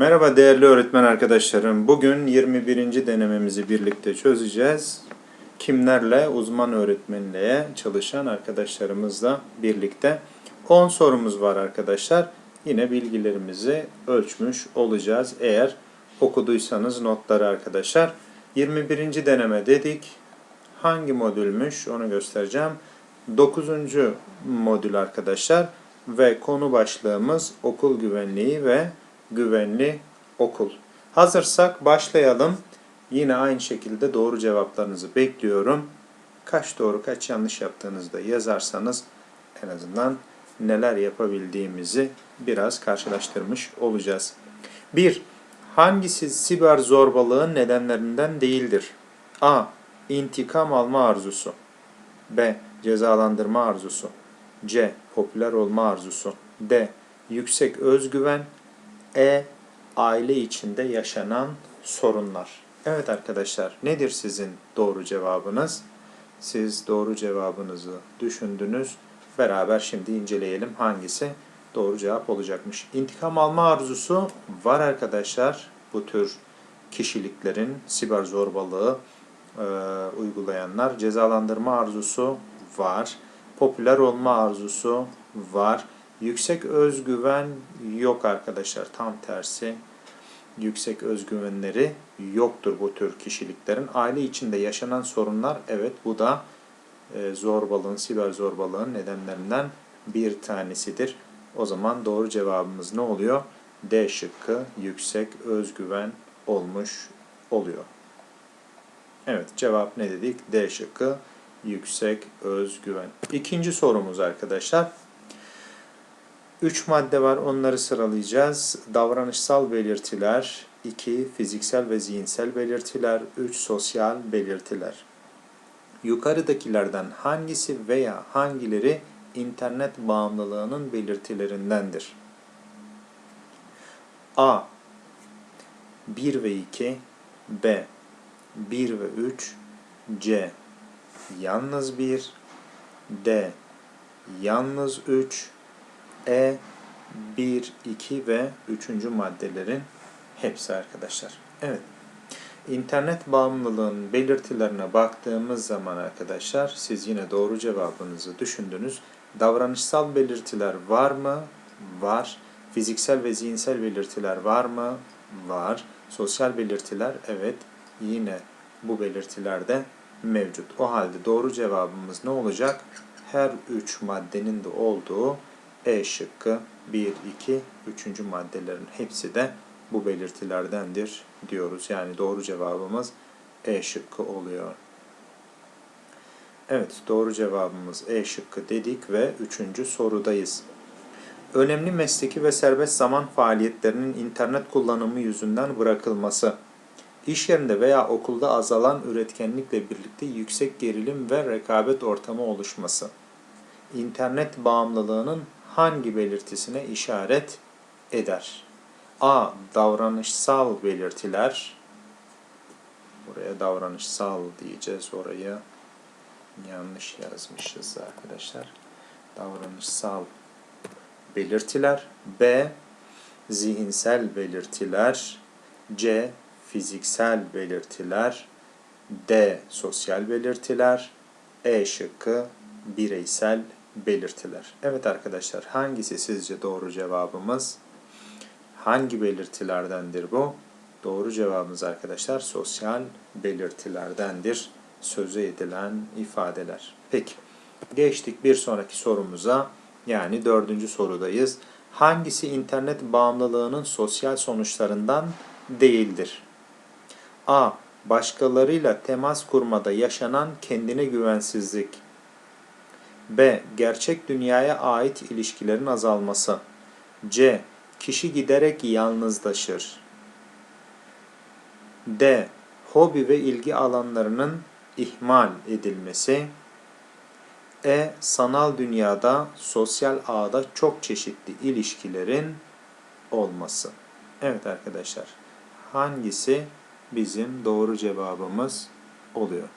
Merhaba değerli öğretmen arkadaşlarım. Bugün 21. denememizi birlikte çözeceğiz. Kimlerle? Uzman öğretmenliğe çalışan arkadaşlarımızla birlikte. 10 sorumuz var arkadaşlar. Yine bilgilerimizi ölçmüş olacağız. Eğer okuduysanız notları arkadaşlar. 21. deneme dedik. Hangi modülmüş onu göstereceğim. 9. modül arkadaşlar ve konu başlığımız okul güvenliği ve güvenli okul. Hazırsak başlayalım. Yine aynı şekilde doğru cevaplarınızı bekliyorum. Kaç doğru kaç yanlış yaptığınızı da yazarsanız en azından neler yapabildiğimizi biraz karşılaştırmış olacağız. 1. Hangisi siber zorbalığın nedenlerinden değildir? A. İntikam alma arzusu. B. Cezalandırma arzusu. C. Popüler olma arzusu. D. Yüksek özgüven. E. Aile içinde yaşanan sorunlar. Evet arkadaşlar, nedir sizin doğru cevabınız? Siz doğru cevabınızı düşündünüz. Beraber şimdi inceleyelim hangisi doğru cevap olacakmış. İntikam alma arzusu var arkadaşlar. Bu tür kişiliklerin siber zorbalığı e, uygulayanlar. Cezalandırma arzusu var. Popüler olma arzusu var. Yüksek özgüven yok arkadaşlar. Tam tersi yüksek özgüvenleri yoktur bu tür kişiliklerin. Aile içinde yaşanan sorunlar evet bu da e, zorbalığın, siber zorbalığın nedenlerinden bir tanesidir. O zaman doğru cevabımız ne oluyor? D şıkkı yüksek özgüven olmuş oluyor. Evet cevap ne dedik? D şıkkı yüksek özgüven. İkinci sorumuz arkadaşlar. Üç madde var onları sıralayacağız. Davranışsal belirtiler, 2 fiziksel ve zihinsel belirtiler, 3 sosyal belirtiler. Yukarıdakilerden hangisi veya hangileri internet bağımlılığının belirtilerindendir? A. 1 ve 2 B. 1 ve 3 C. Yalnız 1 D. Yalnız 3 E. 1, 2 ve 3. maddelerin hepsi arkadaşlar. Evet. İnternet bağımlılığın belirtilerine baktığımız zaman arkadaşlar siz yine doğru cevabınızı düşündünüz. Davranışsal belirtiler var mı? Var. Fiziksel ve zihinsel belirtiler var mı? Var. Sosyal belirtiler evet yine bu belirtilerde mevcut. O halde doğru cevabımız ne olacak? Her üç maddenin de olduğu E şıkkı 1, 2, 3. maddelerin hepsi de bu belirtilerdendir diyoruz. Yani doğru cevabımız E şıkkı oluyor. Evet doğru cevabımız E şıkkı dedik ve üçüncü sorudayız. Önemli mesleki ve serbest zaman faaliyetlerinin internet kullanımı yüzünden bırakılması. İş yerinde veya okulda azalan üretkenlikle birlikte yüksek gerilim ve rekabet ortamı oluşması. İnternet bağımlılığının hangi belirtisine işaret eder? A. Davranışsal belirtiler. Buraya davranışsal diyeceğiz. Oraya yanlış yazmışız arkadaşlar. Davranışsal belirtiler. B. Zihinsel belirtiler. C. Fiziksel belirtiler. D. Sosyal belirtiler. E şıkkı bireysel belirtiler. Evet arkadaşlar hangisi sizce doğru cevabımız? Hangi belirtilerdendir bu? Doğru cevabımız arkadaşlar sosyal belirtilerdendir. Sözü edilen ifadeler. Peki geçtik bir sonraki sorumuza. Yani dördüncü sorudayız. Hangisi internet bağımlılığının sosyal sonuçlarından değildir? A. Başkalarıyla temas kurmada yaşanan kendine güvensizlik. B. Gerçek dünyaya ait ilişkilerin azalması. C. Kişi giderek yalnızlaşır. D. Hobi ve ilgi alanlarının ihmal edilmesi. E. Sanal dünyada, sosyal ağda çok çeşitli ilişkilerin olması. Evet arkadaşlar, hangisi bizim doğru cevabımız oluyor?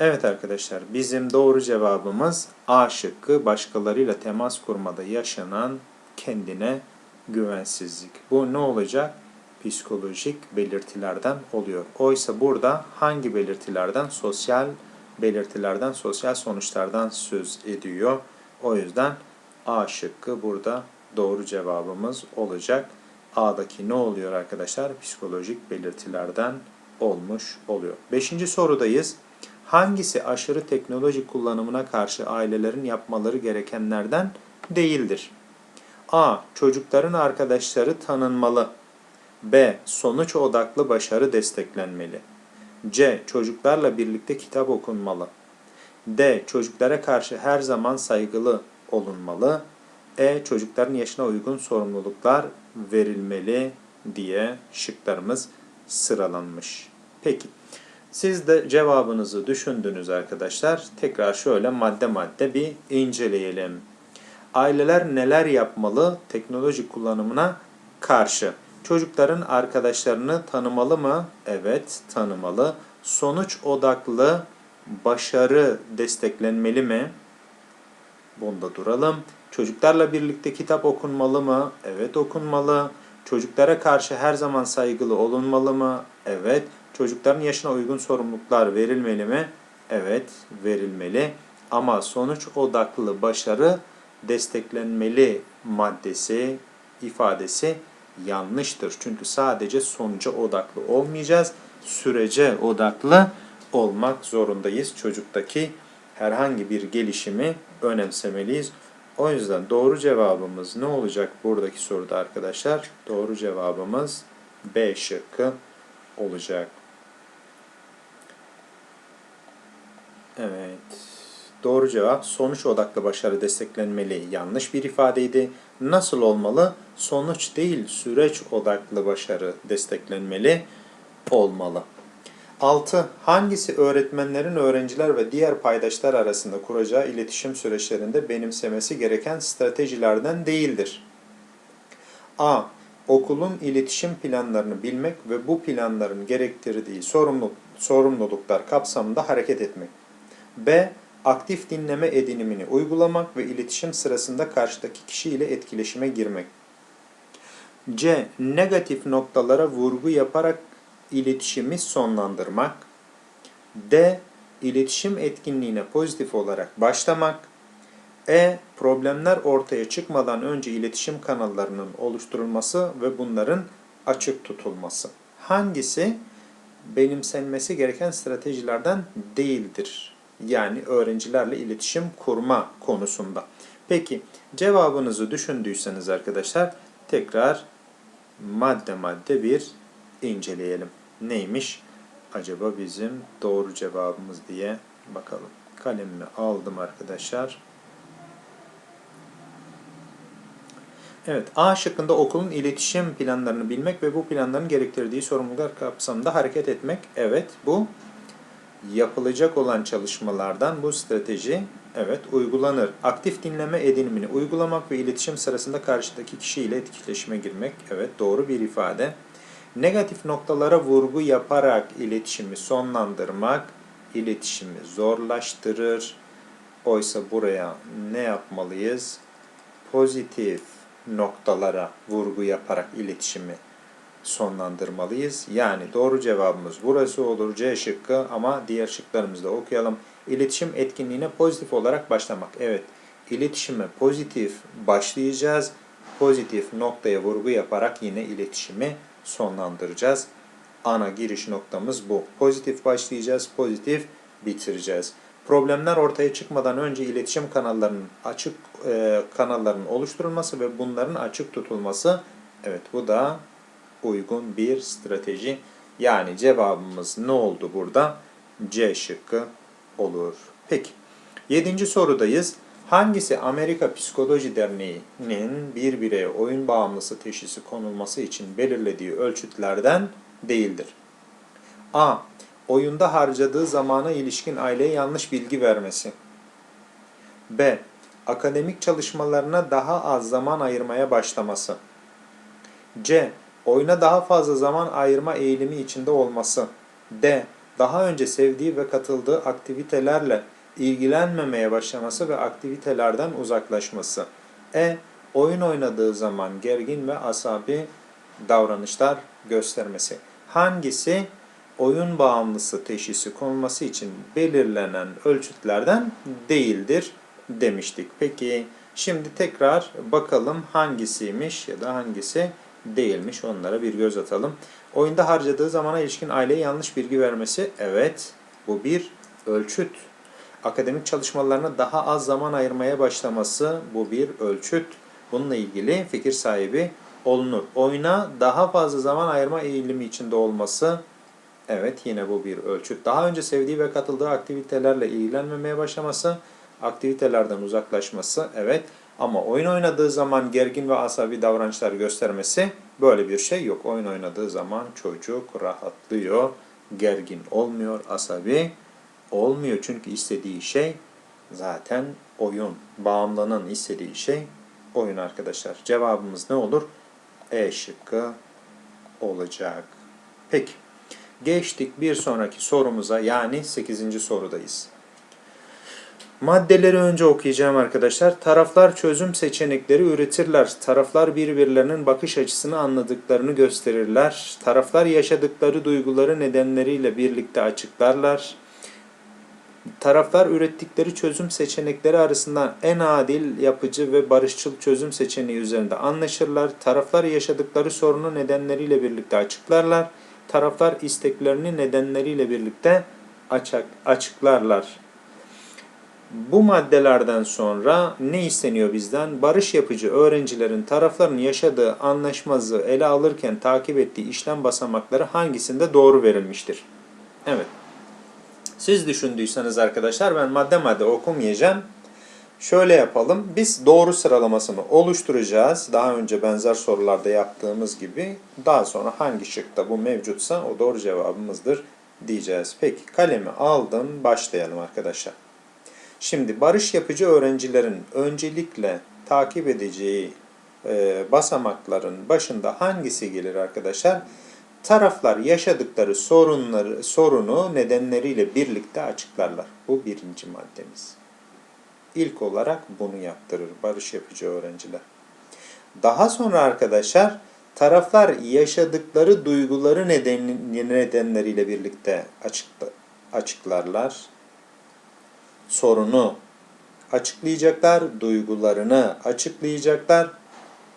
Evet arkadaşlar bizim doğru cevabımız A şıkkı başkalarıyla temas kurmada yaşanan kendine güvensizlik. Bu ne olacak? Psikolojik belirtilerden oluyor. Oysa burada hangi belirtilerden? Sosyal belirtilerden, sosyal sonuçlardan söz ediyor. O yüzden A şıkkı burada doğru cevabımız olacak. A'daki ne oluyor arkadaşlar? Psikolojik belirtilerden olmuş oluyor. Beşinci sorudayız. Hangisi aşırı teknoloji kullanımına karşı ailelerin yapmaları gerekenlerden değildir? A. Çocukların arkadaşları tanınmalı. B. Sonuç odaklı başarı desteklenmeli. C. Çocuklarla birlikte kitap okunmalı. D. Çocuklara karşı her zaman saygılı olunmalı. E. Çocukların yaşına uygun sorumluluklar verilmeli diye şıklarımız sıralanmış. Peki. Siz de cevabınızı düşündünüz arkadaşlar. Tekrar şöyle madde madde bir inceleyelim. Aileler neler yapmalı teknoloji kullanımına karşı? Çocukların arkadaşlarını tanımalı mı? Evet, tanımalı. Sonuç odaklı başarı desteklenmeli mi? Bunda duralım. Çocuklarla birlikte kitap okunmalı mı? Evet, okunmalı. Çocuklara karşı her zaman saygılı olunmalı mı? Evet. Çocukların yaşına uygun sorumluluklar verilmeli mi? Evet, verilmeli. Ama sonuç odaklı başarı desteklenmeli maddesi, ifadesi yanlıştır. Çünkü sadece sonuca odaklı olmayacağız, sürece odaklı olmak zorundayız. Çocuktaki herhangi bir gelişimi önemsemeliyiz. O yüzden doğru cevabımız ne olacak buradaki soruda arkadaşlar? Doğru cevabımız B şıkkı olacak. Evet. Doğru cevap sonuç odaklı başarı desteklenmeli. Yanlış bir ifadeydi. Nasıl olmalı? Sonuç değil, süreç odaklı başarı desteklenmeli olmalı. 6. Hangisi öğretmenlerin öğrenciler ve diğer paydaşlar arasında kuracağı iletişim süreçlerinde benimsemesi gereken stratejilerden değildir? A. Okulun iletişim planlarını bilmek ve bu planların gerektirdiği sorumluluk, sorumluluklar kapsamında hareket etmek. B. Aktif dinleme edinimini uygulamak ve iletişim sırasında karşıdaki kişiyle etkileşime girmek. C. Negatif noktalara vurgu yaparak iletişimi sonlandırmak. D. İletişim etkinliğine pozitif olarak başlamak. E. Problemler ortaya çıkmadan önce iletişim kanallarının oluşturulması ve bunların açık tutulması. Hangisi benimsenmesi gereken stratejilerden değildir? Yani öğrencilerle iletişim kurma konusunda. Peki cevabınızı düşündüyseniz arkadaşlar tekrar madde madde bir inceleyelim. Neymiş acaba bizim doğru cevabımız diye bakalım. Kalemimi aldım arkadaşlar. Evet, A şıkkında okulun iletişim planlarını bilmek ve bu planların gerektirdiği sorumluluklar kapsamında hareket etmek. Evet, bu yapılacak olan çalışmalardan bu strateji evet uygulanır. Aktif dinleme edinimini uygulamak ve iletişim sırasında karşıdaki kişiyle etkileşime girmek. Evet, doğru bir ifade. Negatif noktalara vurgu yaparak iletişimi sonlandırmak iletişimi zorlaştırır. Oysa buraya ne yapmalıyız? Pozitif noktalara vurgu yaparak iletişimi sonlandırmalıyız. Yani doğru cevabımız burası olur. C şıkkı ama diğer şıklarımızı da okuyalım. İletişim etkinliğine pozitif olarak başlamak. Evet, iletişime pozitif başlayacağız. Pozitif noktaya vurgu yaparak yine iletişimi sonlandıracağız. Ana giriş noktamız bu. Pozitif başlayacağız, pozitif bitireceğiz. Problemler ortaya çıkmadan önce iletişim kanallarının açık e, kanallarının oluşturulması ve bunların açık tutulması. Evet bu da uygun bir strateji. Yani cevabımız ne oldu burada? C şıkkı olur. Peki. Yedinci sorudayız. Hangisi Amerika Psikoloji Derneği'nin bir bireye oyun bağımlısı teşhisi konulması için belirlediği ölçütlerden değildir? A. Oyunda harcadığı zamana ilişkin aileye yanlış bilgi vermesi. B. Akademik çalışmalarına daha az zaman ayırmaya başlaması. C. Oyuna daha fazla zaman ayırma eğilimi içinde olması. D. daha önce sevdiği ve katıldığı aktivitelerle ilgilenmemeye başlaması ve aktivitelerden uzaklaşması. E. Oyun oynadığı zaman gergin ve asabi davranışlar göstermesi. Hangisi oyun bağımlısı teşhisi konulması için belirlenen ölçütlerden değildir demiştik. Peki şimdi tekrar bakalım hangisiymiş ya da hangisi değilmiş onlara bir göz atalım. Oyunda harcadığı zamana ilişkin aileye yanlış bilgi vermesi evet bu bir ölçüt. Akademik çalışmalarına daha az zaman ayırmaya başlaması bu bir ölçüt. Bununla ilgili fikir sahibi olunur. Oyuna daha fazla zaman ayırma eğilimi içinde olması evet yine bu bir ölçüt. Daha önce sevdiği ve katıldığı aktivitelerle ilgilenmemeye başlaması, aktivitelerden uzaklaşması evet. Ama oyun oynadığı zaman gergin ve asabi davranışlar göstermesi böyle bir şey yok. Oyun oynadığı zaman çocuk rahatlıyor, gergin olmuyor, asabi olmuyor. Çünkü istediği şey zaten oyun. Bağımlının istediği şey oyun arkadaşlar. Cevabımız ne olur? E şıkkı olacak. Peki. Geçtik bir sonraki sorumuza yani 8. sorudayız. Maddeleri önce okuyacağım arkadaşlar. Taraflar çözüm seçenekleri üretirler. Taraflar birbirlerinin bakış açısını anladıklarını gösterirler. Taraflar yaşadıkları duyguları nedenleriyle birlikte açıklarlar. Taraflar ürettikleri çözüm seçenekleri arasından en adil, yapıcı ve barışçıl çözüm seçeneği üzerinde anlaşırlar. Taraflar yaşadıkları sorunu nedenleriyle birlikte açıklarlar. Taraflar isteklerini nedenleriyle birlikte açık, açıklarlar. Bu maddelerden sonra ne isteniyor bizden? Barış yapıcı öğrencilerin tarafların yaşadığı anlaşmazı ele alırken takip ettiği işlem basamakları hangisinde doğru verilmiştir? Evet. Siz düşündüyseniz arkadaşlar ben madde madde okumayacağım. Şöyle yapalım. Biz doğru sıralamasını oluşturacağız. Daha önce benzer sorularda yaptığımız gibi. Daha sonra hangi şıkta bu mevcutsa o doğru cevabımızdır diyeceğiz. Peki kalemi aldım. Başlayalım arkadaşlar. Şimdi barış yapıcı öğrencilerin öncelikle takip edeceği e, basamakların başında hangisi gelir arkadaşlar? Taraflar yaşadıkları sorunları, sorunu nedenleriyle birlikte açıklarlar. Bu birinci maddemiz. İlk olarak bunu yaptırır barış yapıcı öğrenciler. Daha sonra arkadaşlar taraflar yaşadıkları duyguları neden, nedenleriyle birlikte açıkla, açıklarlar. Sorunu açıklayacaklar, duygularını açıklayacaklar.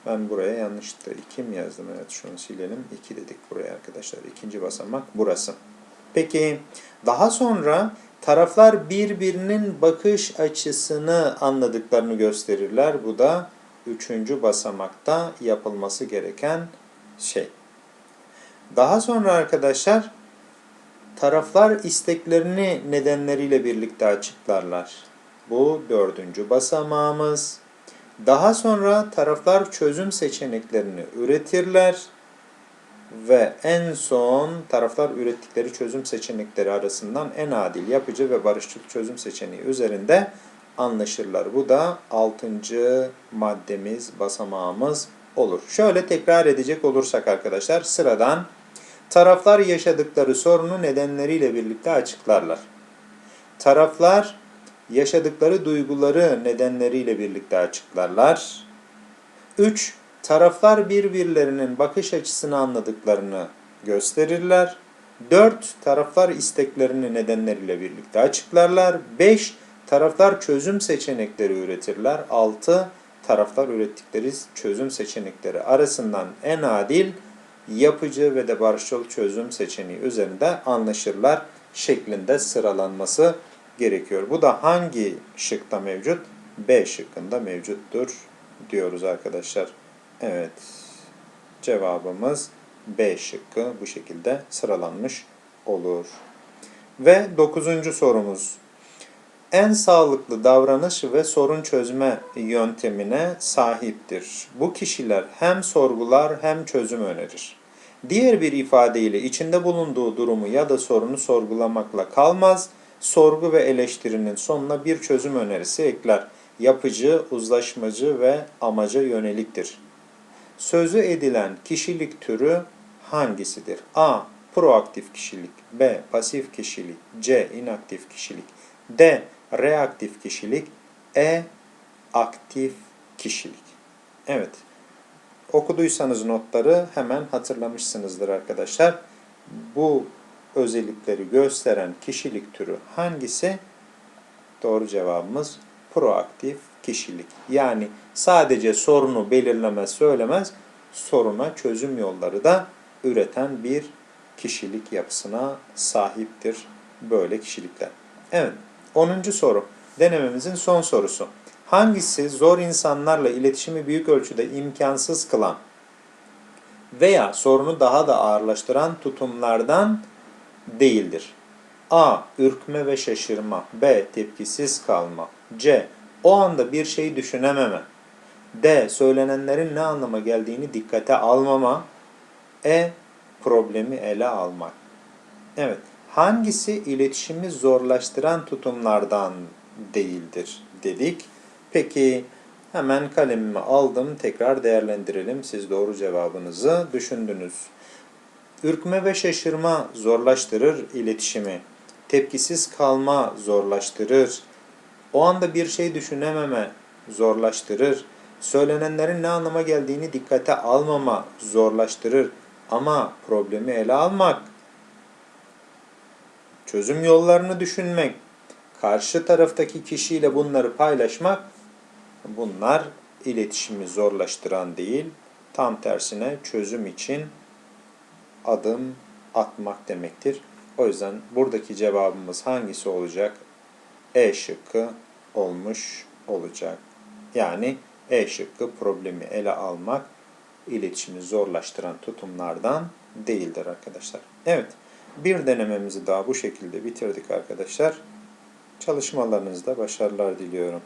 Ben buraya yanlışlıkla 2 mi yazdım? Evet şunu silelim. 2 dedik buraya arkadaşlar. İkinci basamak burası. Peki daha sonra taraflar birbirinin bakış açısını anladıklarını gösterirler. Bu da üçüncü basamakta yapılması gereken şey. Daha sonra arkadaşlar taraflar isteklerini nedenleriyle birlikte açıklarlar. Bu dördüncü basamağımız. Daha sonra taraflar çözüm seçeneklerini üretirler ve en son taraflar ürettikleri çözüm seçenekleri arasından en adil, yapıcı ve barışçıl çözüm seçeneği üzerinde anlaşırlar. Bu da altıncı maddemiz, basamağımız olur. Şöyle tekrar edecek olursak arkadaşlar sıradan taraflar yaşadıkları sorunu nedenleriyle birlikte açıklarlar. Taraflar yaşadıkları duyguları nedenleriyle birlikte açıklarlar. 3. Taraflar birbirlerinin bakış açısını anladıklarını gösterirler. 4. Taraflar isteklerini nedenleriyle birlikte açıklarlar. 5. Taraflar çözüm seçenekleri üretirler. 6. Taraflar ürettikleri çözüm seçenekleri arasından en adil, yapıcı ve de barışçıl çözüm seçeneği üzerinde anlaşırlar şeklinde sıralanması gerekiyor. Bu da hangi şıkta mevcut? B şıkkında mevcuttur diyoruz arkadaşlar. Evet. Cevabımız B şıkkı bu şekilde sıralanmış olur. Ve dokuzuncu sorumuz. En sağlıklı davranış ve sorun çözme yöntemine sahiptir. Bu kişiler hem sorgular hem çözüm önerir. Diğer bir ifadeyle içinde bulunduğu durumu ya da sorunu sorgulamakla kalmaz, sorgu ve eleştirinin sonuna bir çözüm önerisi ekler. Yapıcı, uzlaşmacı ve amaca yöneliktir. Sözü edilen kişilik türü hangisidir? A. proaktif kişilik, B. pasif kişilik, C. inaktif kişilik, D. reaktif kişilik, E. aktif kişilik. Evet. Okuduysanız notları hemen hatırlamışsınızdır arkadaşlar. Bu özellikleri gösteren kişilik türü hangisi? Doğru cevabımız proaktif kişilik. Yani sadece sorunu belirlemez, söylemez, soruna çözüm yolları da üreten bir kişilik yapısına sahiptir böyle kişilikler. Evet, 10. soru. Denememizin son sorusu. Hangisi zor insanlarla iletişimi büyük ölçüde imkansız kılan veya sorunu daha da ağırlaştıran tutumlardan değildir? A. Ürkme ve şaşırma. B. Tepkisiz kalma. C. O anda bir şey düşünememe. D. Söylenenlerin ne anlama geldiğini dikkate almama. E. Problemi ele almak. Evet. Hangisi iletişimi zorlaştıran tutumlardan değildir dedik. Peki hemen kalemimi aldım. Tekrar değerlendirelim. Siz doğru cevabınızı düşündünüz. Ürkme ve şaşırma zorlaştırır iletişimi. Tepkisiz kalma zorlaştırır. O anda bir şey düşünememe zorlaştırır. Söylenenlerin ne anlama geldiğini dikkate almama zorlaştırır. Ama problemi ele almak, çözüm yollarını düşünmek, karşı taraftaki kişiyle bunları paylaşmak bunlar iletişimi zorlaştıran değil, tam tersine çözüm için adım atmak demektir. O yüzden buradaki cevabımız hangisi olacak? E şıkkı olmuş olacak. Yani E şıkkı problemi ele almak, iletişimi zorlaştıran tutumlardan değildir arkadaşlar. Evet, bir denememizi daha bu şekilde bitirdik arkadaşlar. Çalışmalarınızda başarılar diliyorum.